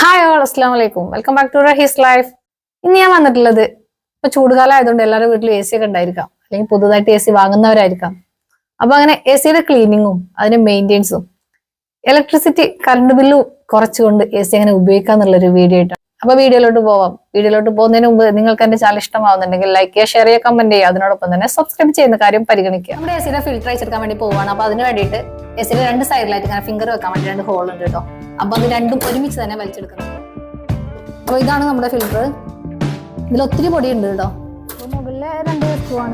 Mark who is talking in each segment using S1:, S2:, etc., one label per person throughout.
S1: Hi all അസ്സാം വലൈക്കും welcome back to his life ഇന്ന് ഞാൻ വന്നിട്ടുള്ളത് ഇപ്പൊ ചൂടുകാലം ആയതുകൊണ്ട് എല്ലാവരുടെ വീട്ടിലും എ സി ഒക്കെ ഉണ്ടായിരിക്കാം. അല്ലെങ്കിൽ പുതുതായിട്ട് എ സി വാങ്ങുന്നവരായിരിക്കാം. അപ്പൊ അങ്ങനെ എ സിയുടെ ക്ലീനിങ്ങും അതിന്റെ മെയിന്റെയിൻസും ഇലക്ട്രിസിറ്റി കറണ്ട് ബില്ലും കുറച്ചുകൊണ്ട് എ സി അങ്ങനെ ഉപയോഗിക്കാന്നുള്ളൊരു വീഡിയോ ആയിട്ടാണ് അപ്പൊ വീഡിയോയിലോട്ട് പോവാം. വീഡിയോയിലോട്ട് പോകുന്നതിന് മുമ്പ് നിങ്ങൾക്ക് എന്റെ ചാനൽ ഇഷ്ടമാവുന്നുണ്ടെങ്കിൽ ലൈക്ക് ചെയ്യുക ഷെയർ ചെയ്യുക കമന്റ് ചെയ്യുക. അതിനോടൊപ്പം തന്നെ സബ്സ്ക്രൈബ് ചെയ്യുന്ന കാര്യം പരിഗണിക്കുക. നമ്മുടെ എ സിയുടെ ഫിൽറ്റർ അയച്ചെടുക്കാൻ വേണ്ടി പോവാണ്. അപ്പൊ അതിന് വേണ്ടിയിട്ട് എസിന് രണ്ട് സൈഡിലായിട്ട് ഇങ്ങനെ ഫിംഗർ വെക്കാൻ വേണ്ടി രണ്ട് ഹോൾ ഉണ്ട് കേട്ടോ. അപ്പൊ അത് രണ്ടും ഒരുമിച്ച് തന്നെ വലിച്ചെടുക്കുന്നത് അപ്പൊ ഇതാണ് നമ്മുടെ ഫിൽറ്റർ ഇതിൽ ഒത്തിരി പൊടി ഉണ്ട് കേട്ടോ. അപ്പൊ മുകളിലെ രണ്ട്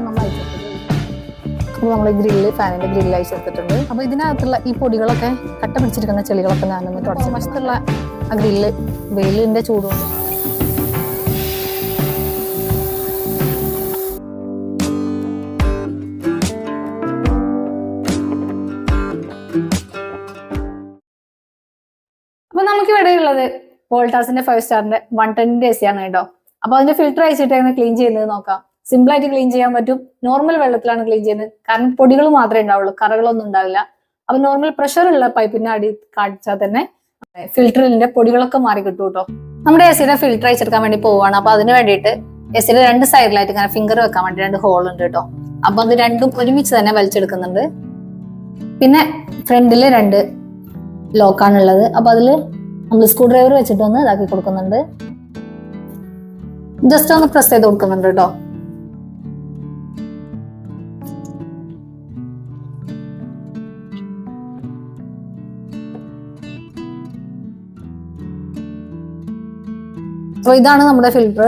S1: നമ്മൾ അയച്ചെടുത്തത്. അപ്പോൾ നമ്മൾ ഗ്രില്ല് ഫാനിന്റെ ഗ്രില്ല് അയച്ചെടുത്തിട്ടുണ്ട്. അപ്പൊ ഇതിനകത്തുള്ള ഈ പൊടികളൊക്കെ കട്ട പിടിച്ചിരിക്കുന്ന ചെളികളൊക്കെ ഞാനൊന്ന് തുടച്ചു വശത്തുള്ള ആ ഗ്രില്ല് വെയിലിന്റെ ചൂടുകൊണ്ട്. അപ്പൊ നമുക്ക് ഇവിടെ ഉള്ളത് വോൾട്ടാസിന്റെ ഫൈവ് സ്റ്റാറിന്റെ വൺ ടെന്നിന്റെ എ സി ആണ് കേട്ടോ. അപ്പൊ അതിന്റെ ഫിൽറ്റർ അങ്ങനെ ക്ലീൻ ചെയ്യുന്നത് നോക്കാം. സിമ്പിൾ ആയിട്ട് ക്ലീൻ ചെയ്യാൻ പറ്റും. നോർമൽ വെള്ളത്തിലാണ് ക്ലീൻ ചെയ്യുന്നത്. കാരണം പൊടികൾ മാത്രമേ ഉണ്ടാവുള്ളൂ. കറകളൊന്നും ഉണ്ടാവില്ല. അപ്പൊ നോർമൽ പ്രഷർ ഉള്ള പൈപ്പിന്റെ അടി കാണിച്ചാൽ തന്നെ ഫിൽറ്ററിന്റെ പൊടികളൊക്കെ മാറി കിട്ടും കേട്ടോ നമ്മുടെ എ സിയുടെ ഫിൽറ്റർ അയച്ചെടുക്കാൻ വേണ്ടി പോവാണ് അപ്പൊ അതിന് വേണ്ടിയിട്ട് എ സിയുടെ രണ്ട് സൈഡിലായിട്ട് ഇങ്ങനെ ഫിംഗർ വെക്കാൻ വേണ്ടി രണ്ട് ഹോൾ ഉണ്ട് കേട്ടോ. അപ്പൊ അത് രണ്ടും ഒരുമിച്ച് തന്നെ വലിച്ചെടുക്കുന്നുണ്ട്. പിന്നെ ഫ്രണ്ടിൽ രണ്ട് ലോക്കാണുള്ളത് അപ്പൊ അതിൽ നമ്മൾ സ്ക്രൂ ഡ്രൈവർ വെച്ചിട്ട് ഒന്ന് ഇതാക്കി കൊടുക്കുന്നുണ്ട്. ജസ്റ്റ് ഒന്ന് പ്രസ് ചെയ്ത് കൊടുക്കുന്നുണ്ട് കേട്ടോ. അപ്പൊ ഇതാണ് നമ്മുടെ ഫിൽറ്റർ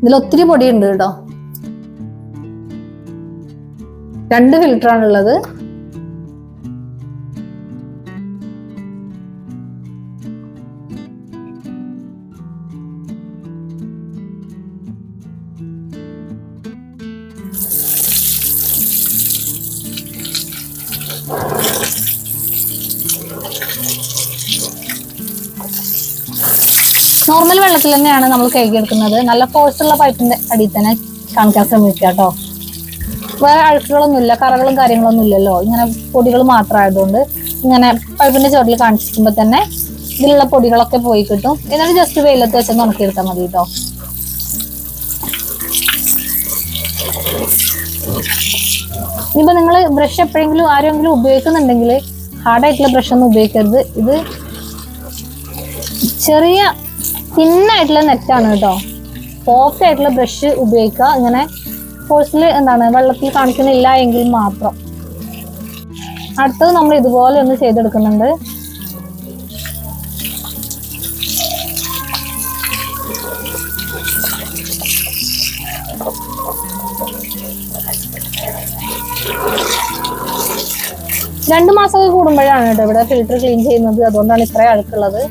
S1: ഇതിൽ ഒത്തിരി പൊടി ഉണ്ട് കേട്ടോ. രണ്ട് ഫിൽറ്റർ ആണുള്ളത്. നോർമൽ വെള്ളത്തിൽ തന്നെയാണ് നമ്മൾ കഴുകിയെടുക്കുന്നത് നല്ല ഫോഴ്സ് ഉള്ള പൈപ്പിന്റെ അടിയിൽ തന്നെ കാണിക്കാൻ ശ്രമിക്കുക കേട്ടോ. വേറെ അഴുക്കുകളൊന്നുമില്ല കറകളും കാര്യങ്ങളൊന്നും ഇല്ലല്ലോ. ഇങ്ങനെ പൊടികൾ മാത്രമായതുകൊണ്ട് ഇങ്ങനെ പൈപ്പിന്റെ ചോട്ടിൽ കാണിച്ചിരിക്കുമ്പോ തന്നെ ഇതിലുള്ള പൊടികളൊക്കെ പോയി കിട്ടും. എന്നിട്ട് ജസ്റ്റ് വെയിലത്ത് വെച്ചൊന്ന് ഉണക്കിയെടുത്താൽ മതി കേട്ടോ. ഇനിയിപ്പോ നിങ്ങൾ ബ്രഷ് എപ്പോഴെങ്കിലും ആരെങ്കിലും ഉപയോഗിക്കുന്നുണ്ടെങ്കിൽ ഹാർഡായിട്ടുള്ള ബ്രഷ് ഒന്നും ഉപയോഗിക്കരുത്. ഇത് ചെറിയ തിന്നായിട്ടുള്ള നെറ്റാണ് കേട്ടോ. സോഫ്റ്റ് ആയിട്ടുള്ള ബ്രഷ് ഉപയോഗിക്കുക. ഇങ്ങനെ ഫോഴ്സിൽ എന്താണ് വെള്ളത്തിൽ കാണിക്കുന്നില്ല എങ്കിൽ മാത്രം. അടുത്തത് നമ്മൾ ഇതുപോലെ ഒന്ന് ചെയ്തെടുക്കുന്നുണ്ട്. രണ്ടു മാസമൊക്കെ കൂടുമ്പോഴാണ് കേട്ടോ ഇവിടെ ഫിൽറ്റർ ക്ലീൻ ചെയ്യുന്നത്. അതുകൊണ്ടാണ് ഇത്രയും അഴുക്കുള്ളത്.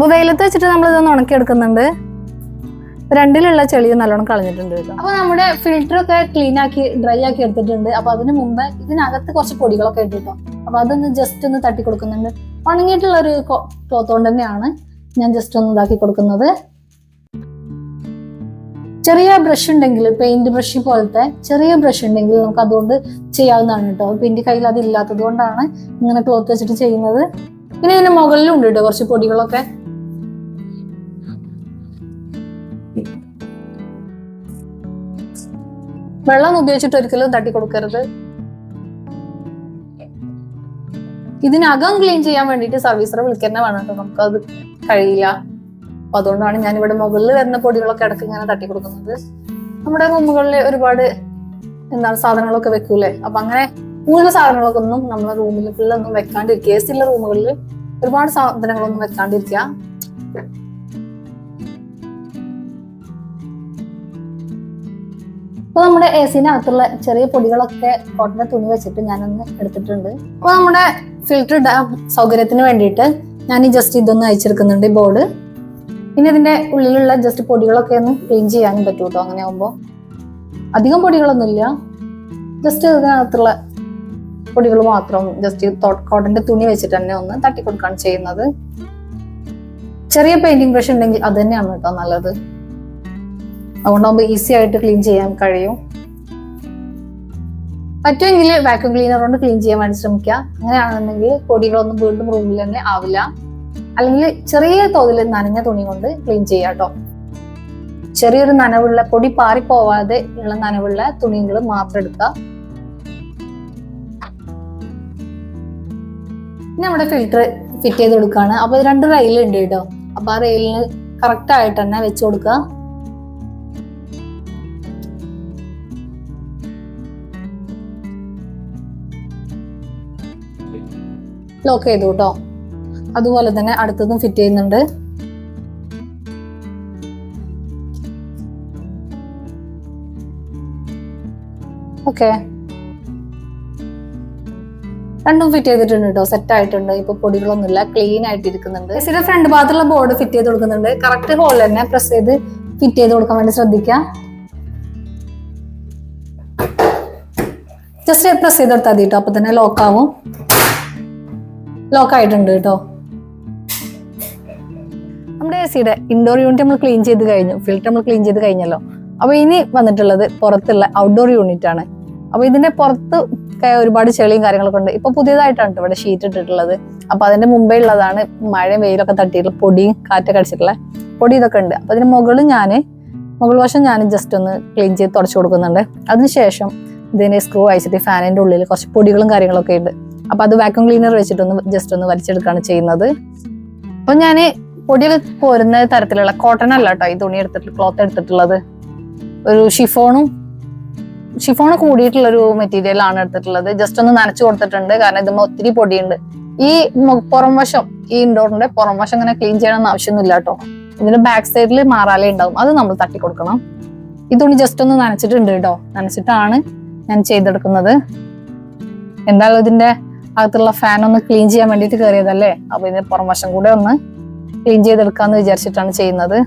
S1: അപ്പൊ വെയിലത്ത് വെച്ചിട്ട് നമ്മൾ ഇതൊന്ന് ഉണക്കിയെടുക്കുന്നുണ്ട്. രണ്ടിലുള്ള ചെളിയും നല്ലോണം കളഞ്ഞിട്ടുണ്ട് കേട്ടോ. അപ്പൊ നമ്മുടെ ഫിൽറ്റർ ഒക്കെ ക്ലീൻ ആക്കി ഡ്രൈ ആക്കി എടുത്തിട്ടുണ്ട്. അപ്പൊ അതിന് മുമ്പ് ഇതിനകത്ത് കുറച്ച് പൊടികളൊക്കെ ഇട്ടിട്ടോ. കേട്ടോ അപ്പൊ അതൊന്ന് ജസ്റ്റ് ഒന്ന് തട്ടി കൊടുക്കുന്നുണ്ട്. ഉണങ്ങിയിട്ടുള്ള ഒരു ക്ലോത്ത് കൊണ്ട് തന്നെയാണ് ഞാൻ ജസ്റ്റ് ഒന്ന് ഇതാക്കി കൊടുക്കുന്നത്. ചെറിയ ബ്രഷ് ഉണ്ടെങ്കിൽ പെയിന്റ് ബ്രഷ് പോലത്തെ ചെറിയ ബ്രഷ് ഉണ്ടെങ്കിൽ നമുക്ക് അതുകൊണ്ട് ചെയ്യാവുന്നതാണ് കേട്ടോ. അപ്പൊ എന്റെ കയ്യിൽ അത് ഇല്ലാത്തത് കൊണ്ടാണ് ഇങ്ങനെ ക്ലോത്ത് വെച്ചിട്ട് ചെയ്യുന്നത്. പിന്നെ ഇതിന് മുകളിലും ഉണ്ട് കേട്ടോ കുറച്ച് പൊടികളൊക്കെ. വെള്ളം ഉപയോഗിച്ചിട്ട് ഒരിക്കലും തട്ടി കൊടുക്കരുത്. ഇതിനകം ക്ലീൻ ചെയ്യാൻ വേണ്ടിയിട്ട് സർവീസറെ വിളിക്കുന്ന വേണം കേട്ടോ. നമുക്കത് കഴിയില്ല. അപ്പൊ അതുകൊണ്ടാണ് ഞാൻ ഇവിടെ മുകളിൽ വരുന്ന പൊടികളൊക്കെ ഇടയ്ക്ക് ഇങ്ങനെ തട്ടി കൊടുക്കുന്നത്. നമ്മുടെ റൂമുകളിൽ ഒരുപാട് എന്താണ് സാധനങ്ങളൊക്കെ വെക്കൂലേ അപ്പൊ അങ്ങനെ കൂടുതൽ സാധനങ്ങളൊക്കെ ഒന്നും നമ്മുടെ റൂമിലൊന്നും വെക്കാണ്ടിരിക്കുക. എ കേസുള്ള റൂമുകളിൽ ഒരുപാട് സാധനങ്ങളൊന്നും വെക്കാണ്ടിരിക്കുക. അപ്പൊ നമ്മുടെ എ സിനകത്തുള്ള ചെറിയ പൊടികളൊക്കെ കോട്ടന്റെ തുണി വെച്ചിട്ട് ഞാനൊന്ന് എടുത്തിട്ടുണ്ട്. അപ്പൊ നമ്മുടെ ഫിൽറ്റർ ഇടാൻ സൗകര്യത്തിന് വേണ്ടിയിട്ട് ഞാൻ ജസ്റ്റ് ഇതൊന്ന് അയച്ചെടുക്കുന്നുണ്ട് ഈ ബോർഡ് പിന്നെ ഇതിന്റെ ഉള്ളിലുള്ള ജസ്റ്റ് പൊടികളൊക്കെ ഒന്ന് ക്ലീൻ ചെയ്യാനും പറ്റും കേട്ടോ അങ്ങനെ ആകുമ്പോൾ അധികം പൊടികളൊന്നുമില്ല. ജസ്റ്റ് ഇതിനകത്തുള്ള പൊടികൾ മാത്രം ജസ്റ്റ് കോട്ടന്റെ തുണി വെച്ചിട്ട് തന്നെ ഒന്ന് തട്ടി കൊടുക്കുകയാണ് ചെയ്യുന്നത്. ചെറിയ പെയിന്റിംഗ് ബ്രഷ് ഉണ്ടെങ്കിൽ അത് തന്നെയാണ് കേട്ടോ നല്ലത്. അതുകൊണ്ടാകുമ്പോൾ ഈസി ആയിട്ട് ക്ലീൻ ചെയ്യാൻ കഴിയും. പറ്റുമെങ്കിൽ വാക്യൂം ക്ലീനർ കൊണ്ട് ക്ലീൻ ചെയ്യാൻ വേണ്ടി ശ്രമിക്കുക. അങ്ങനെയാണെന്നുണ്ടെങ്കിൽ പൊടികളൊന്നും വീണ്ടും റൂമിൽ തന്നെ ആവില്ല. അല്ലെങ്കിൽ ചെറിയ തോതിൽ നനഞ്ഞ തുണി കൊണ്ട് ക്ലീൻ ചെയ്യാം കേട്ടോ. ചെറിയൊരു നനവുള്ള പൊടി പാറി പോവാതെ ഉള്ള നനവുള്ള തുണികൾ മാത്രം എടുക്കുക. പിന്നെ നമ്മുടെ ഫിൽറ്റർ ഫിറ്റ് ചെയ്ത് കൊടുക്കുകയാണ് അപ്പൊ രണ്ട് റെയിൽ ഉണ്ട് കേട്ടോ. അപ്പൊ ആ റെയിലിന് കറക്റ്റ് ആയിട്ട് തന്നെ വെച്ച് കൊടുക്കുക. ലോക്ക് ചെയ്തു കേട്ടോ. അതുപോലെ തന്നെ അടുത്തതും ഫിറ്റ് ചെയ്യുന്നുണ്ട്. ഓക്കെ രണ്ടും ഫിറ്റ് ചെയ്തിട്ടുണ്ട് കേട്ടോ. സെറ്റ് ആയിട്ടുണ്ട്. ഇപ്പൊ പൊടികളൊന്നുമില്ല. ക്ലീൻ ആയിട്ട് ഇരിക്കുന്നുണ്ട്. ഇതിന്റെ ഫ്രണ്ട് ഭാഗത്തുള്ള ബോർഡ് ഫിറ്റ് ചെയ്ത് കൊടുക്കുന്നുണ്ട്. കറക്റ്റ് ഹോളിൽ തന്നെ പ്രസ് ചെയ്ത് ഫിറ്റ് ചെയ്ത് കൊടുക്കാൻ വേണ്ടി ശ്രദ്ധിക്കുക. ജസ്റ്റ് പ്രസ് ചെയ്ത് കൊടുത്താൽ മതി കേട്ടോ. അപ്പൊ തന്നെ ലോക്ക് ആവും. ലോക്ക് ആയിട്ടുണ്ട് കേട്ടോ. നമ്മുടെ എ സിയുടെ ഇൻഡോർ യൂണിറ്റ് നമ്മൾ ക്ലീൻ ചെയ്ത് കഴിഞ്ഞു. ഫിൽറ്റർ നമ്മൾ ക്ലീൻ ചെയ്ത് കഴിഞ്ഞല്ലോ. അപ്പൊ ഇനി വന്നിട്ടുള്ളത് പുറത്തുള്ള ഔട്ട്ഡോർ യൂണിറ്റ് ആണ്. അപ്പൊ ഇതിന്റെ പുറത്ത് ഒരുപാട് ചെളിയും കാര്യങ്ങളൊക്കെ ഉണ്ട്. ഇപ്പൊ പുതിയതായിട്ടാണ് ഇവിടെ ഷീറ്റ് ഇട്ടിട്ടുള്ളത്. അപ്പൊ അതിന്റെ മുമ്പേ ഉള്ളതാണ് മഴയും വെയിലൊക്കെ തട്ടിയിട്ടുള്ള പൊടിയും കാറ്റൊക്കെ അടിച്ചിട്ടുള്ള പൊടി ഇതൊക്കെ ഉണ്ട്. അപ്പൊ അതിന് മുകളിൽ ഞാൻ മുകൾ വശം ഞാൻ ജസ്റ്റ് ഒന്ന് ക്ലീൻ ചെയ്ത് തുടച്ചു കൊടുക്കുന്നുണ്ട്. അതിനുശേഷം ഇതിന്റെ സ്ക്രൂ അയച്ചിട്ട് ഫാനിന്റെ ഉള്ളിൽ കുറച്ച് പൊടികളും കാര്യങ്ങളൊക്കെ ഉണ്ട്. അപ്പൊ അത് വാക്യൂം ക്ലീനർ വെച്ചിട്ടൊന്ന് ജസ്റ്റ് ഒന്ന് വലിച്ചെടുക്കുകയാണ് ചെയ്യുന്നത്. അപ്പൊ ഞാൻ പൊടിയൊക്കെ പോരുന്ന തരത്തിലുള്ള കോട്ടൺ അല്ല കേട്ടോ ഈ തുണി എടുത്തിട്ട് ക്ലോത്ത് എടുത്തിട്ടുള്ളത്. ഒരു ഷിഫോണും ഷിഫോണ് കൂടിയിട്ടുള്ള ഒരു മെറ്റീരിയൽ ആണ് എടുത്തിട്ടുള്ളത്. ജസ്റ്റ് ഒന്ന് നനച്ചു കൊടുത്തിട്ടുണ്ട് കാരണം ഇതുമ്പോ ഒത്തിരി പൊടിയുണ്ട്. ഈ പുറം വശം ഈ ഇൻഡോറിന്റെ പുറം വശം ഇങ്ങനെ ക്ലീൻ ചെയ്യണമെന്ന് ആവശ്യമൊന്നുമില്ല കേട്ടോ ഇതിന്റെ ബാക്ക് സൈഡിൽ മാറാലേ ഉണ്ടാവും. അത് നമ്മൾ തട്ടി കൊടുക്കണം. ഈ തുണി ജസ്റ്റ് ഒന്ന് നനച്ചിട്ടുണ്ട് കേട്ടോ നനച്ചിട്ടാണ് ഞാൻ ചെയ്തെടുക്കുന്നത്. എന്തായാലും ഇതിന്റെ അകത്തുള്ള ഫാൻ ഒന്ന് ക്ലീൻ ചെയ്യാൻ വേണ്ടിയിട്ട് കയറിയതല്ലേ അപ്പൊ ഇതിന്റെ പുറം വശം കൂടെ ഒന്ന് ക്ലീൻ ചെയ്തെടുക്കാന്ന് വിചാരിച്ചിട്ടാണ് ചെയ്യുന്നത്.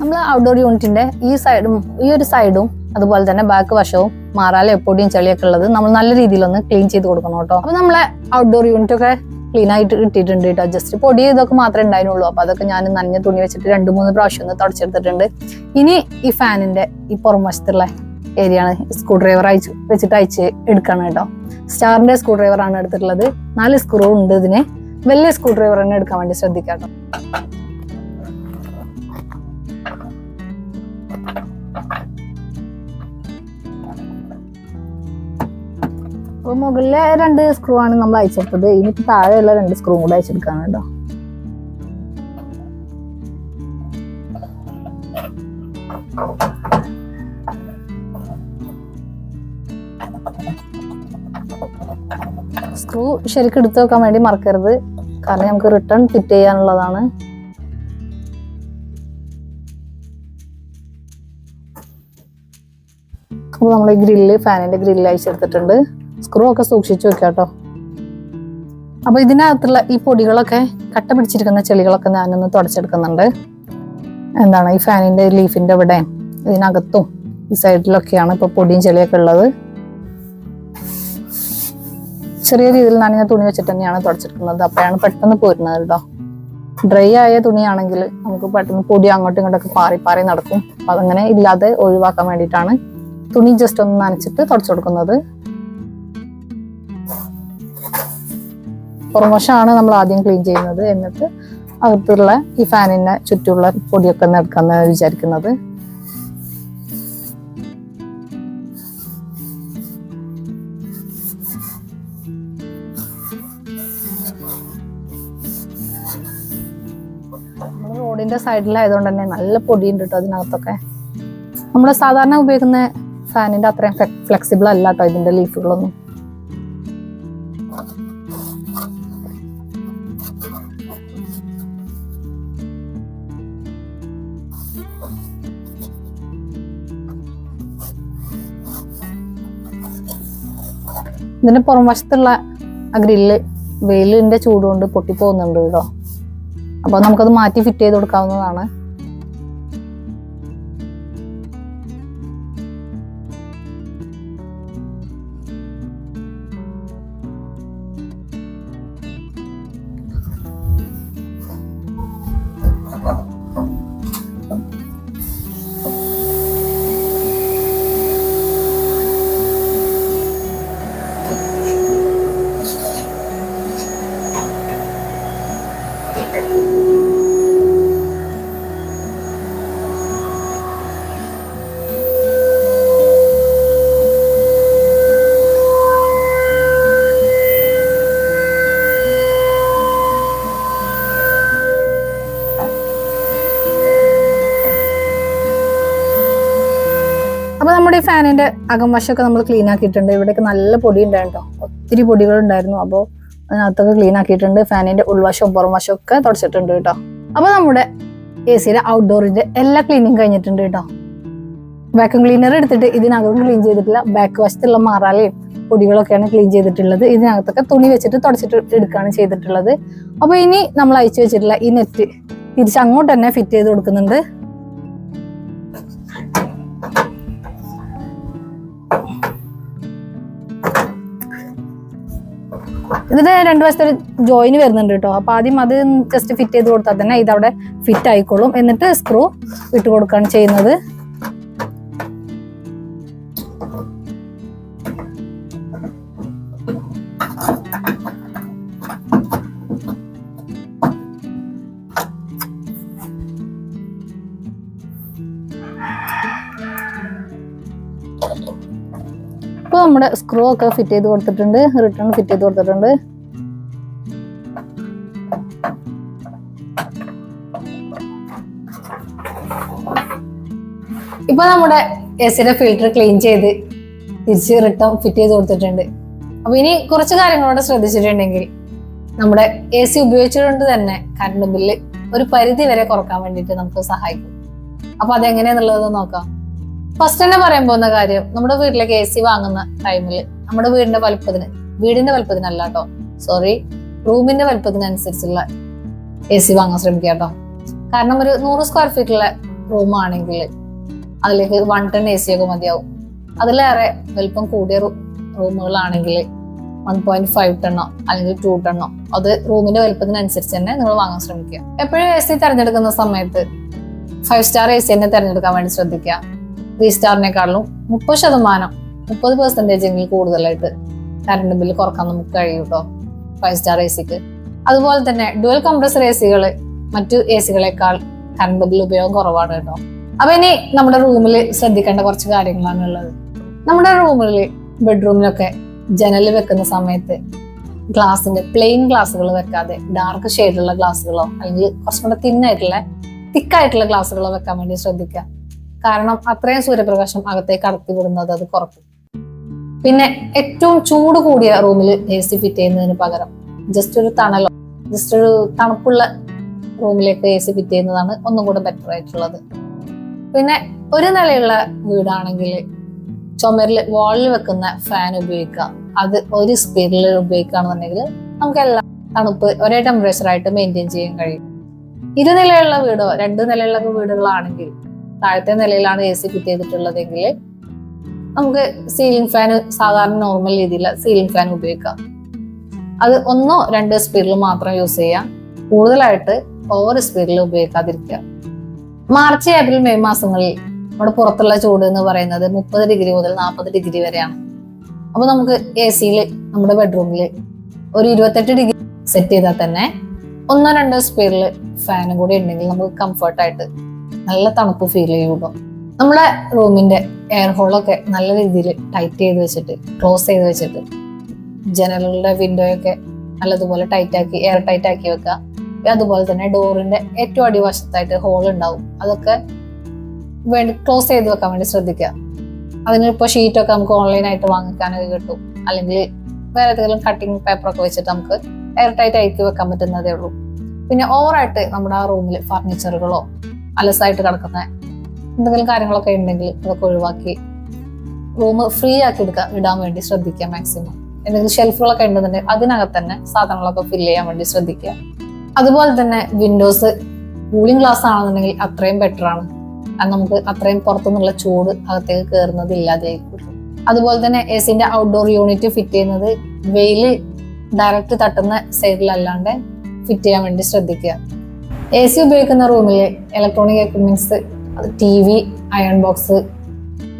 S1: നമ്മൾ ഔട്ട്ഡോർ യൂണിറ്റിന്റെ ഈ സൈഡും ഈ ഒരു സൈഡും അതുപോലെ തന്നെ ബാക്ക് വശവും മാറാല എപ്പോഴും ചെളിയൊക്കെ ഉള്ളത് നമ്മൾ നല്ല രീതിയിലൊന്ന് ക്ലീൻ ചെയ്ത് കൊടുക്കണം കേട്ടോ. അപ്പൊ നമ്മളെ ഔട്ട്ഡോർ യൂണിറ്റ് ഒക്കെ ക്ലീൻ ആയിട്ട് കിട്ടിയിട്ടുണ്ട് കേട്ടോ ജസ്റ്റ് പൊടി ഇതൊക്കെ മാത്രമേ ഉണ്ടായിരുന്നുള്ളൂ. അപ്പൊ അതൊക്കെ ഞാൻ നനഞ്ഞ തുണി വെച്ചിട്ട് രണ്ട് മൂന്ന് പ്രാവശ്യം ഒന്ന് തുടച്ചെടുത്തിട്ടുണ്ട്. ഇനി ഈ ഫാനിന്റെ ഈ പുറംവശത്തുള്ള ഏരിയ ആണ് സ്ക്രൂ ഡ്രൈവർ അയച്ചു വെച്ചിട്ട് അയച്ച് എടുക്കണം കേട്ടോ സ്റ്റാറിന്റെ സ്ക്രൂ ഡ്രൈവർ ആണ് എടുത്തിട്ടുള്ളത്. നാല് സ്ക്രൂ ഉണ്ട് ഇതിന്. വലിയ സ്ക്രൂ ഡ്രൈവർ തന്നെ എടുക്കാൻ വേണ്ടി ശ്രദ്ധിക്കാം കേട്ടോ അപ്പൊ മുകളിലെ രണ്ട് സ്ക്രൂ ആണ് നമ്മൾ അയച്ചെടുത്തത്. ഇനിയിപ്പോൾ താഴെയുള്ള രണ്ട് സ്ക്രൂ കൂടെ അയച്ചെടുക്കാൻ കേട്ടോ. സ്ക്രൂ ശരിക്കും എടുത്തു വെക്കാൻ വേണ്ടി മറക്കരുത്. കാരണം നമുക്ക് റിട്ടേൺ ഫിറ്റ് ചെയ്യാനുള്ളതാണ്. അപ്പോൾ നമ്മൾ ഈ ഗ്രില്ല് ഫാനിന്റെ ഗ്രില്ല് അയച്ചെടുത്തിട്ടുണ്ട്. സ്ക്രൂ ഒക്കെ സൂക്ഷിച്ചു വെക്കാം കേട്ടോ. അപ്പൊ ഇതിനകത്തുള്ള ഈ പൊടികളൊക്കെ കട്ട പിടിച്ചിരിക്കുന്ന ചെളികളൊക്കെ ഞാനൊന്ന് തുടച്ചെടുക്കുന്നുണ്ട്. എന്താണ് ഈ ഫാനിന്റെ ലീഫിന്റെ ഇവിടെ ഇതിനകത്തും ഈ സൈഡിലൊക്കെയാണ് ഇപ്പൊ പൊടിയും ചെളിയൊക്കെ ഉള്ളത്. ചെറിയ രീതിയിൽ ഞാൻ നനഞ്ഞ തുണി വെച്ചിട്ട് തന്നെയാണ് തുടച്ചെടുക്കുന്നത്. അപ്പോഴാണ് പെട്ടെന്ന് പോരുന്നത് കേട്ടോ. ഡ്രൈ ആയ തുണിയാണെങ്കിൽ നമുക്ക് പെട്ടെന്ന് പൊടി അങ്ങോട്ടും ഇങ്ങോട്ടൊക്കെ പാറി പാറി നടക്കും. അപ്പൊ അതങ്ങനെ ഇല്ലാതെ ഒഴിവാക്കാൻ വേണ്ടിയിട്ടാണ് തുണി ജസ്റ്റ് ഒന്ന് നനച്ചിട്ട് തുടച്ചു കൊടുക്കുന്നത്. പുറമോശമാണ് നമ്മൾ ആദ്യം ക്ലീൻ ചെയ്യുന്നത് എന്നിട്ട് അകത്തുള്ള ഈ ഫാനിന് ചുറ്റുമുള്ള പൊടിയൊക്കെ ഒന്ന് വിചാരിക്കുന്നത്. റോഡിന്റെ സൈഡിലായതുകൊണ്ട് തന്നെ നല്ല പൊടിയുണ്ട് കേട്ടോ അതിനകത്തൊക്കെ. നമ്മൾ സാധാരണ ഉപയോഗിക്കുന്ന ഫാനിന്റെ അത്രയും ഫ്ലെക്സിബിൾ അല്ല കേട്ടോ ഇതിന്റെ ലീഫുകളൊന്നും ഇതിന്റെ പുറം വശത്തുള്ള ആ ഗ്രില്ല് വെയിലിന്റെ ചൂട് കൊണ്ട് പൊട്ടിപ്പോകുന്നുണ്ട് കേട്ടോ. അപ്പൊ നമുക്കത് മാറ്റി ഫിറ്റ് ചെയ്ത് കൊടുക്കാവുന്നതാണ്. നമ്മുടെ ഈ ഫാനിന്റെ അകംവശമൊക്കെ നമ്മൾ ക്ലീൻ ആക്കിയിട്ടുണ്ട്. ഇവിടെയൊക്കെ നല്ല പൊടി ഉണ്ടായിരുന്നു ഒത്തിരി പൊടികളുണ്ടായിരുന്നു. അപ്പോൾ അതിനകത്തൊക്കെ ക്ലീൻ ആക്കിയിട്ടുണ്ട്. ഫാനിന്റെ ഉൾവശവും പുറംവശവും ഒക്കെ തുടച്ചിട്ടുണ്ട് കേട്ടോ അപ്പൊ നമ്മുടെ എ സിയുടെ ഔട്ട്ഡോറിന്റെ എല്ലാ ക്ലീനിങ് കഴിഞ്ഞിട്ടുണ്ട് കേട്ടോ വാക്യൂം ക്ലീനർ എടുത്തിട്ട് ഇതിനകത്തും ക്ലീൻ ചെയ്തിട്ടില്ല ബാക്ക് വശത്തുള്ള മാറാലയും പൊടികളൊക്കെയാണ് ക്ലീൻ ചെയ്തിട്ടുള്ളത്. ഇതിനകത്തൊക്കെ തുണി വെച്ചിട്ട് തുടച്ചിട്ട് എടുക്കുകയാണ് ചെയ്തിട്ടുള്ളത്. അപ്പോൾ ഇനി നമ്മൾ അയച്ചു വെച്ചിട്ടുള്ള ഈ നെറ്റ് തിരിച്ച് അങ്ങോട്ട് തന്നെ ഫിറ്റ് ചെയ്ത് കൊടുക്കുന്നുണ്ട്. ഇതിന് രണ്ട് വശത്തൊരു ജോയിന് വരുന്നുണ്ട് കേട്ടോ. അപ്പൊ ആദ്യം അത് ജസ്റ്റ് ഫിറ്റ് ചെയ്ത് കൊടുത്താൽ തന്നെ ഇത് അവിടെ ഫിറ്റ് ആയിക്കോളും. എന്നിട്ട് സ്ക്രൂ ഇട്ട് കൊടുക്കുകയാണ് ചെയ്യുന്നത്. നമ്മുടെ സ്ക്രൂ ഒക്കെ ഫിറ്റ് ചെയ്ത് കൊടുത്തിട്ടുണ്ട് റിട്ടേൺ ഫിറ്റ് ചെയ്ത് കൊടുത്തിട്ടുണ്ട്. ഇപ്പൊ നമ്മുടെ എ സിയുടെ ഫിൽറ്റർ ക്ലീൻ ചെയ്ത് തിരിച്ച് റിട്ടേൺ ഫിറ്റ് ചെയ്ത് കൊടുത്തിട്ടുണ്ട്. അപ്പൊ ഇനി കുറച്ച് കാര്യങ്ങളോട് ശ്രദ്ധിച്ചിട്ടുണ്ടെങ്കിൽ നമ്മുടെ എ സി ഉപയോഗിച്ചുകൊണ്ട് തന്നെ കറണ്ട് ബില്ല് ഒരു പരിധി വരെ കുറയ്ക്കാൻ വേണ്ടിയിട്ട് നമുക്ക് സഹായിക്കും. അപ്പൊ അതെങ്ങനെയാന്നുള്ളത് നോക്കാം. ഫസ്റ്റ് തന്നെ പറയാൻ പോകുന്ന കാര്യം നമ്മുടെ വീട്ടിലേക്ക് എ സി വാങ്ങുന്ന ടൈമിൽ നമ്മുടെ വീടിന്റെ വലുപ്പത്തിന് വീടിന്റെ വലുപ്പത്തിനല്ല കേട്ടോ സോറി റൂമിന്റെ വലുപ്പത്തിനനുസരിച്ചുള്ള എ സി വാങ്ങാൻ ശ്രമിക്കുക കേട്ടോ കാരണം ഒരു നൂറ് സ്ക്വയർ ഫീറ്റുള്ള റൂമാണെങ്കിൽ അതിലേക്ക് വൺ ടൺ എ സി ഒക്കെ മതിയാവും. അതിലേറെ വലുപ്പം കൂടിയ റൂമുകളാണെങ്കിൽ വൺ പോയിന്റ് ഫൈവ് ടണ്ണോ അല്ലെങ്കിൽ ടു ടണ്ണോ അത് റൂമിന്റെ വലുപ്പത്തിനനുസരിച്ച് തന്നെ നിങ്ങൾ വാങ്ങാൻ ശ്രമിക്കുക. എപ്പോഴും എ സി തിരഞ്ഞെടുക്കുന്ന സമയത്ത് ഫൈവ് സ്റ്റാർ എ സി തന്നെ തിരഞ്ഞെടുക്കാൻ വേണ്ടി ശ്രദ്ധിക്കുക. ത്രീ സ്റ്റാറിനെക്കാളും മുപ്പത് ശതമാനം മുപ്പത് പെർസെന്റേജ് എങ്കിൽ കൂടുതലായിട്ട് കറണ്ട് ബില്ല് കുറയ്ക്കാൻ നമുക്ക് കഴിയും കേട്ടോ ഫൈവ് സ്റ്റാർ എ സിക്ക് അതുപോലെ തന്നെ ഡുവൽ കംപ്രസർ എ സികൾ മറ്റു എ സികളെക്കാൾ കറണ്ട് ബില്ല് ഉപയോഗം കുറവാണ് കേട്ടോ അപ്പൊ ഇനി നമ്മുടെ റൂമിൽ ശ്രദ്ധിക്കേണ്ട കുറച്ച് കാര്യങ്ങളാണ് ഉള്ളത്. നമ്മുടെ റൂമിൽ ബെഡ്റൂമിലൊക്കെ ജനൽ വെക്കുന്ന സമയത്ത് ഗ്ലാസിന്റെ പ്ലെയിൻ ഗ്ലാസ്സുകൾ വെക്കാതെ ഡാർക്ക് ഷെയ്ഡുള്ള ഗ്ലാസ്സുകളോ അല്ലെങ്കിൽ കുറച്ചും കൂടെ തിന്നായിട്ടുള്ള തിക്കായിട്ടുള്ള ഗ്ലാസ്സുകളോ വെക്കാൻ വേണ്ടി ശ്രദ്ധിക്കുക. കാരണം അത്രയും സൂര്യപ്രകാശം അകത്തേക്ക് കടത്തി വിടുന്നത് അത് കുറക്കും. പിന്നെ ഏറ്റവും ചൂട് കൂടിയ റൂമിൽ എ സി ഫിറ്റ് ചെയ്യുന്നതിന് പകരം ജസ്റ്റ് ഒരു തണലോ ജസ്റ്റ് ഒരു തണുപ്പുള്ള റൂമിലേക്ക് എ സി ഫിറ്റ് ചെയ്യുന്നതാണ് ഒന്നും കൂടെ ബെറ്റർ ആയിട്ടുള്ളത്. പിന്നെ ഒരു നിലയുള്ള വീടാണെങ്കിൽ ചുമരിൽ വാളിൽ വെക്കുന്ന ഫാൻ ഉപയോഗിക്കുക. അത് ഒരു സ്പീഡിൽ ഉപയോഗിക്കുകയാണെന്നുണ്ടെങ്കിൽ നമുക്ക് എല്ലാം തണുപ്പ് ഒരേ ടെമ്പറേച്ചർ ആയിട്ട് മെയിന്റെയിൻ ചെയ്യാൻ കഴിയും. ഇരുനിലയുള്ള വീടോ രണ്ട് നിലയുള്ള വീടുകളാണെങ്കിൽ താഴത്തെ നിലയിലാണ് എ സി ഫിറ്റ് ചെയ്തിട്ടുള്ളതെങ്കിൽ നമുക്ക് സീലിംഗ് ഫാൻ സാധാരണ നോർമൽ രീതിയിൽ സീലിംഗ് ഫാൻ ഉപയോഗിക്കാം. അത് ഒന്നോ രണ്ടോ സ്പീഡിൽ മാത്രം യൂസ് ചെയ്യാം. കൂടുതലായിട്ട് ഓവർ സ്പീഡിൽ ഉപയോഗിക്കാതിരിക്കുക. മാർച്ച് ഏപ്രിൽ മെയ് മാസങ്ങളിൽ നമ്മുടെ പുറത്തുള്ള ചൂട് എന്ന് പറയുന്നത് മുപ്പത് ഡിഗ്രി മുതൽ നാൽപ്പത് ഡിഗ്രി വരെയാണ്. അപ്പൊ നമുക്ക് എ സിയിൽ നമ്മുടെ ബെഡ്റൂമിൽ ഒരു ഇരുപത്തെട്ട് ഡിഗ്രി സെറ്റ് ചെയ്താൽ തന്നെ ഒന്നോ രണ്ടോ സ്പീഡിൽ ഫാനും കൂടി ഉണ്ടെങ്കിൽ നമുക്ക് കംഫർട്ടായിട്ട് നല്ല തണുപ്പ് ഫീൽ ചെയ്യുള്ളൂ നമ്മുടെ റൂമിന്റെ എയർ ഹോളൊക്കെ നല്ല രീതിയിൽ ടൈറ്റ് ചെയ്ത് വെച്ചിട്ട് ക്ലോസ് ചെയ്ത് വെച്ചിട്ട് ജനലുകളുടെ വിൻഡോയൊക്കെ നല്ലതുപോലെ ടൈറ്റ് ആക്കി എയർ ടൈറ്റ് ആക്കി വെക്കുക. അതുപോലെ തന്നെ ഡോറിന്റെ ഏറ്റവും അടിവശത്തായിട്ട് ഹോൾ ഉണ്ടാവും. അതൊക്കെ വേണ്ടി ക്ലോസ് ചെയ്ത് വെക്കാൻ വേണ്ടി ശ്രദ്ധിക്കുക. അതിന് ഇപ്പോൾ ഷീറ്റൊക്കെ നമുക്ക് ഓൺലൈനായിട്ട് വാങ്ങിക്കാനൊക്കെ കിട്ടും. അല്ലെങ്കിൽ വേറെ ഏതെങ്കിലും കട്ടിങ് പേപ്പറൊക്കെ വെച്ചിട്ട് നമുക്ക് എയർ ടൈറ്റ് ആയിട്ട് വെക്കാൻ പറ്റുന്നതേ ഉള്ളൂ. പിന്നെ ഓവറായിട്ട് നമ്മുടെ ആ റൂമിൽ ഫർണിച്ചറുകളോ അലസായിട്ട് കിടക്കുന്ന എന്തെങ്കിലും കാര്യങ്ങളൊക്കെ ഉണ്ടെങ്കിൽ അതൊക്കെ ഒഴിവാക്കി റൂം ഫ്രീ ആക്കി എടുക്കാൻ ഇടാൻ വേണ്ടി ശ്രദ്ധിക്കുക മാക്സിമം എന്തെങ്കിലും ഷെൽഫുകളൊക്കെ ഉണ്ടെന്നുണ്ടെങ്കിൽ അതിനകത്ത് തന്നെ സാധനങ്ങളൊക്കെ ഫിൽ ചെയ്യാൻ വേണ്ടി ശ്രദ്ധിക്കുക. അതുപോലെ തന്നെ വിൻഡോസ് കൂളിംഗ് ഗ്ലാസ് ആണെന്നുണ്ടെങ്കിൽ അത്രയും ബെറ്റർ ആണ്. അത് നമുക്ക് അത്രയും പുറത്തുനിന്നുള്ള ചൂട് അകത്തേക്ക് കയറുന്നത് ഇല്ലാതെയായിരിക്കും അതുപോലെ തന്നെ എ സിന്റെ ഔട്ട്ഡോർ യൂണിറ്റ് ഫിറ്റ് ചെയ്യുന്നത് വെയിൽ ഡയറക്റ്റ് തട്ടുന്ന സൈഡിലല്ലാണ്ട് ഫിറ്റ് ചെയ്യാൻ വേണ്ടി ശ്രദ്ധിക്കുക. എ സി ഉപയോഗിക്കുന്ന റൂമിൽ electronic equipments T V iron box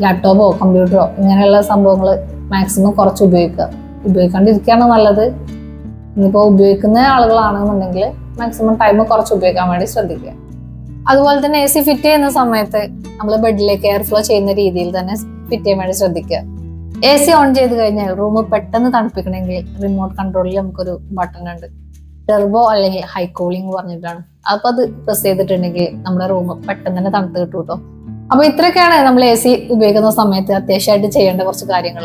S1: ലാപ്ടോപ്പോ കമ്പ്യൂട്ടറോ ഇങ്ങനെയുള്ള സംഭവങ്ങൾ മാക്സിമം കുറച്ച് ഉപയോഗിക്കുക. ഉപയോഗിക്കാണ്ടിരിക്കുകയാണ് നല്ലത്. ഇനിയിപ്പോൾ ഉപയോഗിക്കുന്ന ആളുകളാണെന്നുണ്ടെങ്കിൽ മാക്സിമം ടൈം കുറച്ച് ഉപയോഗിക്കാൻ വേണ്ടി ശ്രദ്ധിക്കുക. അതുപോലെ തന്നെ എ സി ഫിറ്റ് ചെയ്യുന്ന സമയത്ത് നമ്മൾ ബെഡിലേക്ക് എയർ ഫ്ലോ ചെയ്യുന്ന രീതിയിൽ തന്നെ ഫിറ്റ് ചെയ്യാൻ വേണ്ടി ശ്രദ്ധിക്കുക. എ സി ഓൺ ചെയ്ത് കഴിഞ്ഞാൽ റൂം പെട്ടെന്ന് തണുപ്പിക്കണമെങ്കിൽ റിമോട്ട് കൺട്രോളിൽ നമുക്കൊരു ബട്ടൺ ഉണ്ട്. ടെർബോ അല്ലെങ്കിൽ ഹൈ കൂളിംഗ് പറഞ്ഞിട്ടാണ്. അപ്പൊ അത് പ്രസ് ചെയ്തിട്ടുണ്ടെങ്കിൽ നമ്മുടെ റൂം പെട്ടെന്ന് തന്നെ തണുത്ത് കിട്ടും കേട്ടോ അപ്പൊ ഇത്രയൊക്കെയാണ് നമ്മൾ എ സി ഉപയോഗിക്കുന്ന സമയത്ത് അത്യാവശ്യമായിട്ട് ചെയ്യേണ്ട കുറച്ച് കാര്യങ്ങൾ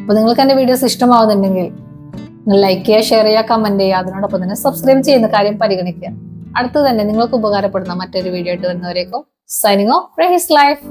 S1: അപ്പൊ നിങ്ങൾക്ക് എന്റെ വീഡിയോസ് ഇഷ്ടമാവുന്നുണ്ടെങ്കിൽ ലൈക്ക് ചെയ്യുക ഷെയർ ചെയ്യുക കമന്റ് ചെയ്യുക. അതിനോടൊപ്പം തന്നെ സബ്സ്ക്രൈബ് ചെയ്യുന്ന കാര്യം പരിഗണിക്കുക. അടുത്ത് തന്നെ നിങ്ങൾക്ക് ഉപകാരപ്പെടുന്ന മറ്റൊരു വീഡിയോ ആയിട്ട് വരുന്നവരേക്കും സൈനിങ് ഓഫ് ലൈഫ്